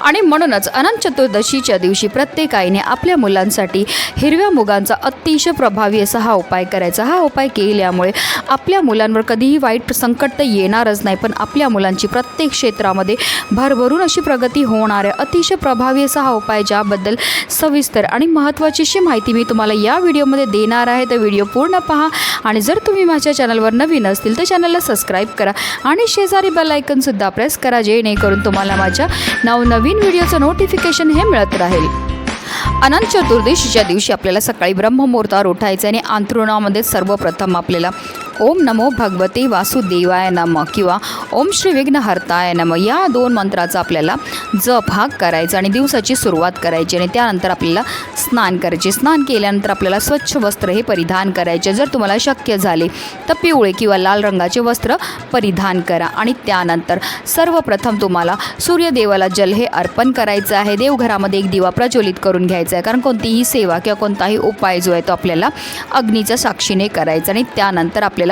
आणि म्हणूनच अनंत चतुर्दशीच्या दिवशी प्रत्येक आईने आपल्या मुलांसाठी हिरव्या मुगांचा अतिशय प्रभावी असा हा उपाय करायचा. हा उपाय केल्यामुळे आपल्या मुलांवर कधीही वाईट संकट तर येणारच नाही पण आपल्या मुलांची प्रत्येक क्षेत्रामध्ये भरभरून अशी प्रगती होणार आहे. अतिशय प्रभावी असा हा उपाय ज्याबद्दल सविस्तर आणि महत्त्वाची अशी माहिती मी तुम्हाला या व्हिडिओमध्ये देणार आहे. तर व्हिडिओ पूर्ण पहा आणि जर तुम्ही माझ्या चॅनलवर नवीन असतील तर चॅनलला सबस्क्राईब करा आणि शेजारी बेल आयकनसुद्धा प्रेस करा जेणेकरून तुम्हाला माझ्या नवनवीन व्हिडिओचं नोटिफिकेशन हे मिळत राहील. अनंत चतुर्दशीच्या दिवशी आपल्याला सकाळी ब्रह्ममुहूर्तावर उठायचं आणि अंथरुणामध्ये सर्वप्रथम आपल्याला ओम नमो भगवते वासुदेवाय नम किंवा ओम श्री विघ्नहर्ताय नम या दोन मंत्राचा आपल्याला जप हा करायचा आणि दिवसाची सुरुवात करायची आणि त्यानंतर आपल्याला स्नान करायचे. स्नान केल्यानंतर आपल्याला स्वच्छ वस्त्र हे परिधान करायचे. जर तुम्हाला शक्य झाले तर पिवळे किंवा लाल रंगाचे वस्त्र परिधान करा आणि त्यानंतर सर्वप्रथम तुम्हाला सूर्यदेवाला जल हे अर्पण करायचं आहे. देवघरामध्ये एक दिवा प्रज्वलित करून घ्यायचा आहे. कारण कोणतीही सेवा किंवा कोणताही उपाय जो आहे तो आपल्याला अग्नीच्या साक्षीने करायचा आणि त्यानंतर आपल्याला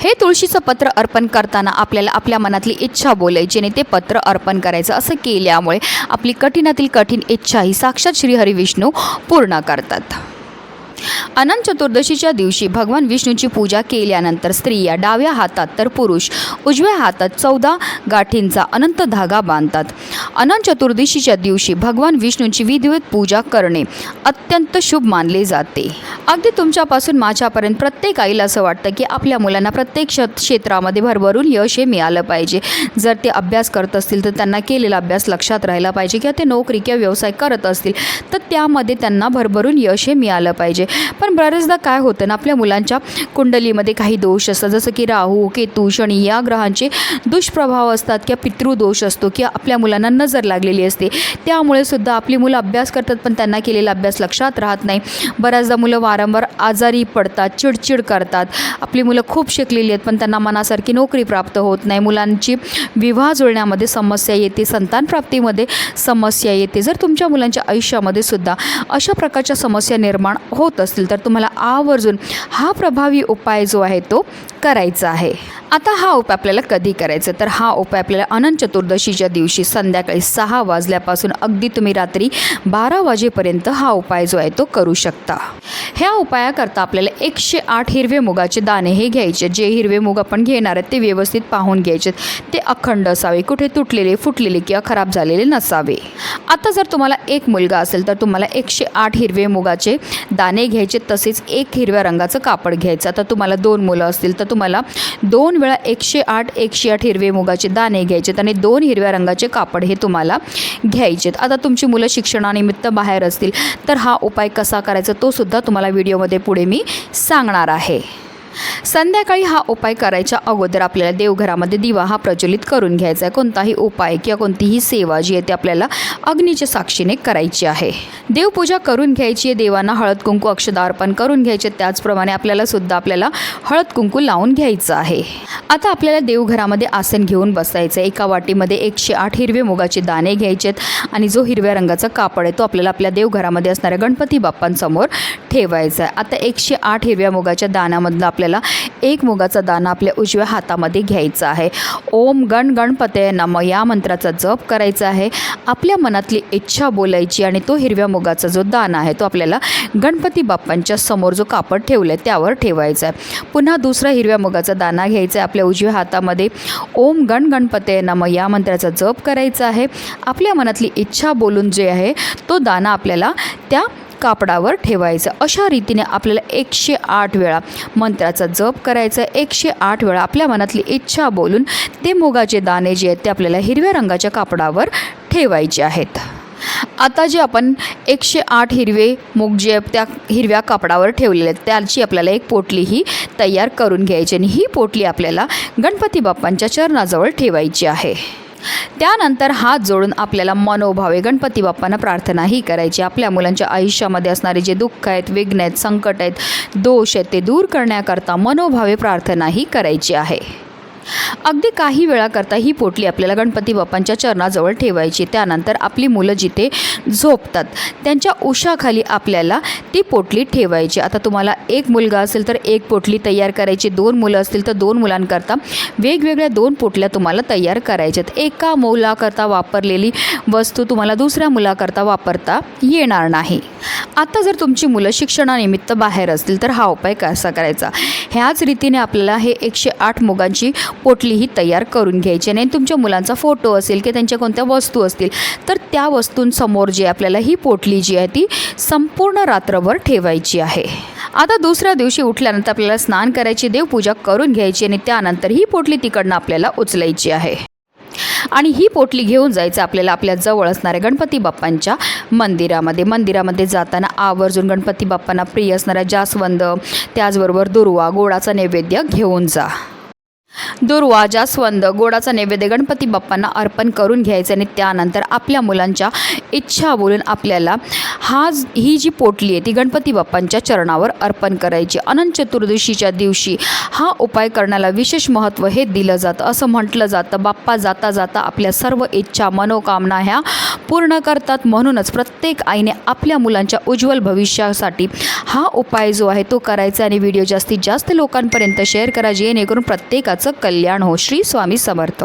हे तुळशीचं पत्र अर्पण करताना आपल्याला आपल्या मनातली इच्छा बोलायची आणि ते पत्र अर्पण करायचं असं केल्यामुळे आपली कठीणातील कठीण इच्छा ही साक्षात श्रीहरी विष्णू पूर्ण करतात. अनंत चतुर्दशीच्या दिवशी भगवान विष्णूची पूजा केल्यानंतर स्त्रिया डाव्या हातात तर पुरुष उजव्या हातात चौदा गाठींचा अनंत धागा बांधतात. अनंत चतुर्दशीच्या दिवशी भगवान विष्णूंची विधिवत पूजा करणे अत्यंत शुभ मानले जाते. अगदी तुमच्यापासून माझ्यापर्यंत प्रत्येक आईला असं वाटतं की आपल्या मुलांना प्रत्येक क्षेत्रामध्ये भरभरून यश हे मिळालं पाहिजे. जर ते अभ्यास करत असतील तर त्यांना केलेला अभ्यास लक्षात राहिला पाहिजे किंवा ते नोकरी किंवा व्यवसाय करत असतील तर त्यामध्ये त्यांना भरभरून यश हे मिळालं पाहिजे. पण बरेचदा काय होतं ना आपल्या मुलांच्या कुंडलीमध्ये काही दोष असतात जसं की राहू केतू शनी या ग्रहांचे दुष्प्रभाव असतात किंवा पितृदोष असतो किंवा आपल्या मुलांना नजर लागलेली असते. त्यामुळे सुद्धा आपली मुलं अभ्यास करतात पण त्यांना केलेला अभ्यास लक्षात राहत नाही. बऱ्याचदा मुलं वारंवार आजारी पडतात चिडचिड करतात. आपली मुलं खूप शिकलेली आहेत पण त्यांना मनासारखी नोकरी प्राप्त होत नाही. मुलांची विवाह जुळण्यामध्ये समस्या येते संतान प्राप्तीमध्ये समस्या येते. जर तुमच्या मुलांच्या आयुष्यामध्ये सुद्धा अशा प्रकारच्या समस्या निर्माण होत असतील तर तुम्हाला आवर्जून हा प्रभावी उपाय जो आहे तो करायचा आहे. आता हा उपाय आपल्याला कधी करायचा? तर हा उपाय आपल्याला अनंत चतुर्दशीच्या दिवशी संध्याकाळी सहा वाजल्यापासून अगदी तुम्ही रात्री बारा वाजेपर्यंत हा उपाय जो आहे तो करू शकता. ह्या उपायाकरता आपल्याला एकशे आठ हिरवे मुगाचे दाणे हे घ्यायचे. जे हिरवे मुग आपण घेणार आहेत ते व्यवस्थित पाहून घ्यायचे ते अखंड असावे. कुठे तुटलेले फुटलेले किंवा खराब झालेले नसावे. आता जर तुम्हाला एक मुलगा असेल तर तुम्हाला एकशे आठ हिरवे मुगाचे दाणे घ्यायचे तसेच एक हिरव्या रंगाचं कापड घ्यायचं. आता तुम्हाला दोन मुलं असतील तर तुम्हाला दोन वेळा एकशे आठ एकशे आठ हिरवे मुगाचे दाणे घ्यायचेत आणि दोन हिरव्या रंगाचे कापड हे तुम्हाला घ्यायचेत. आता तुमची मुलं शिक्षणानिमित्त बाहेर असतील तर हा उपाय कसा करायचा तो सुद्धा तुम्हाला व्हिडिओमध्ये पुढे मी सांगणार आहे. संध्याकाळी हा उपाय करायच्या अगोदर आपल्याला देवघरामध्ये दिवा हा प्रज्वलित करून घ्यायचा आहे. कोणताही उपाय किंवा कोणतीही सेवा जी आहे ती आपल्याला अग्नीच्या साक्षीने करायची आहे. देवपूजा करून घ्यायची आहे. देवांना हळद कुंकू अक्षदा अर्पण करून घ्यायचे त्याचप्रमाणे आपल्याला सुद्धा आपल्याला हळद कुंकू लावून घ्यायचं आहे. आता आपल्याला देवघरामध्ये आसन घेऊन बसायचं आहे एका वाटीमध्ये एकशे आठ हिरवे मुगाचे दाणे घ्यायचे आहेत आणि जो हिरव्या रंगाचा कापड आहे तो आपल्याला आपल्या देवघरामध्ये असणाऱ्या गणपती बाप्पांसमोर ठेवायचा आहे. आता एकशे आठ हिरव्या मुगाच्या दाण्यामधलं आपल्याला एक मुगाचा दाना आपल्या उजव्या हातामध्ये घ्यायचा आहे. ओम गण गणपते नम. या मंत्राचा जप करायचा आहे. आपल्या मनातली इच्छा बोलायची आणि तो हिरव्या मुगाचा जो दाना आहे तो आपल्याला गणपती बाप्पांच्या समोर जो कापड ठेवलं आहे त्यावर ठेवायचा आहे. पुन्हा दुसरा हिरव्या मुगाचा दाना घ्यायचा आहे आपल्या उजव्या हातामध्ये. ओम गण गणपते नम. या मंत्राचा जप करायचा आहे. आपल्या मनातली इच्छा बोलून जे आहे तो दाना आपल्याला त्या कापडावर ठेवायचं. अशा रीतीने आपल्याला एकशे आठ वेळा मंत्राचा जप करायचा. एकशे आठ वेळा आपल्या मनातली इच्छा बोलून ते मुगाचे दाणे जे आहेत ते आपल्याला हिरव्या रंगाच्या कापडावर ठेवायचे आहेत. आता जे आपण एकशे आठ हिरवे मूग जे त्या हिरव्या कापडावर ठेवलेले आहेत त्याची आपल्याला एक पोटली ही तयार करून घ्यायची आणि ही पोटली आपल्याला गणपती बाप्पांच्या चरणाजवळ ठेवायची आहे. त्यानंतर हात जोडून आपल्याला मनोभावे गणपती बाप्पांना प्रार्थनाही करायची. आपल्या मुलांच्या आयुष्यामध्ये असणारे जे दुःख आहेत विघ्न आहेत संकट आहेत दोष आहेत ते दूर करण्याकरता मनोभावे प्रार्थनाही करायची आहे. अगदी काही वेळाकरता ही पोटली आपल्याला गणपती बाप्पांच्या चरणाजवळ ठेवायची. त्यानंतर आपली मुलं जिथे झोपतात त्यांच्या उशाखाली आपल्याला ती पोटली ठेवायची. आता तुम्हाला एक मुलगा असेल तर एक पोटली तयार करायची. दोन मुलं असतील तर दोन मुलांकरता वेगवेगळ्या दोन पोटल्या तुम्हाला तयार करायच्यात. एका मुलाकरता वापरलेली वस्तू तुम्हाला दुसऱ्या मुलाकरता वापरता येणार नाही. आता जर तुमची मुलं शिक्षणानिमित्त बाहेर असतील तर हा उपाय कसा करायचा? ह्याच रीतीने आपल्याला हे एकशे आठ मुगांची पोटली ही तयार करून घ्यायची आणि तुमच्या मुलांचा फोटो असेल की त्यांच्या कोणत्या वस्तू असतील तर त्या वस्तूंसमोर जे आपल्याला ही पोटली जी आहे ती संपूर्ण रात्रभर ठेवायची आहे. आता दुसऱ्या दिवशी उठल्यानंतर आपल्याला स्नान करायची देवपूजा करून घ्यायची आणि त्यानंतर ही पोटली तिकडनं आपल्याला उचलायची आहे. आणि ही पोटली घेऊन जायचं आपल्याला आपल्या जवळ असणाऱ्या गणपती बाप्पांच्या मंदिरामध्ये. मंदिरामध्ये जाताना आवर्जून गणपती बाप्पांना प्रिय असणाऱ्या जास्वंद त्याचबरोबर दुर्वा गोडाचा नैवेद्य घेऊन जा. दुर्वा जास्वंद गोडाचा नैवेद्य गणपती बाप्पांना अर्पण करून घ्यायचे आणि त्यानंतर आपल्या मुलांच्या इच्छा बोलून आपल्याला हा ही जी पोटली आहे ती गणपती बाप्पांच्या चरणावर अर्पण करायची. अनंत चतुर्दशीच्या दिवशी हा उपाय करण्याला विशेष महत्त्व हे दिलं जातं. असं म्हटलं जातं बाप्पा जाता जाता आपल्या सर्व इच्छा मनोकामना ह्या पूर्ण करतात. म्हणूनच प्रत्येक आईने आपल्या मुलांच्या उज्ज्वल भविष्यासाठी हा उपाय जो आहे तो करायचा आणि व्हिडिओ जास्तीत जास्त लोकांपर्यंत शेअर करा जेणेकरून प्रत्येकाचं कल्याण हो. श्री स्वामी समर्थ.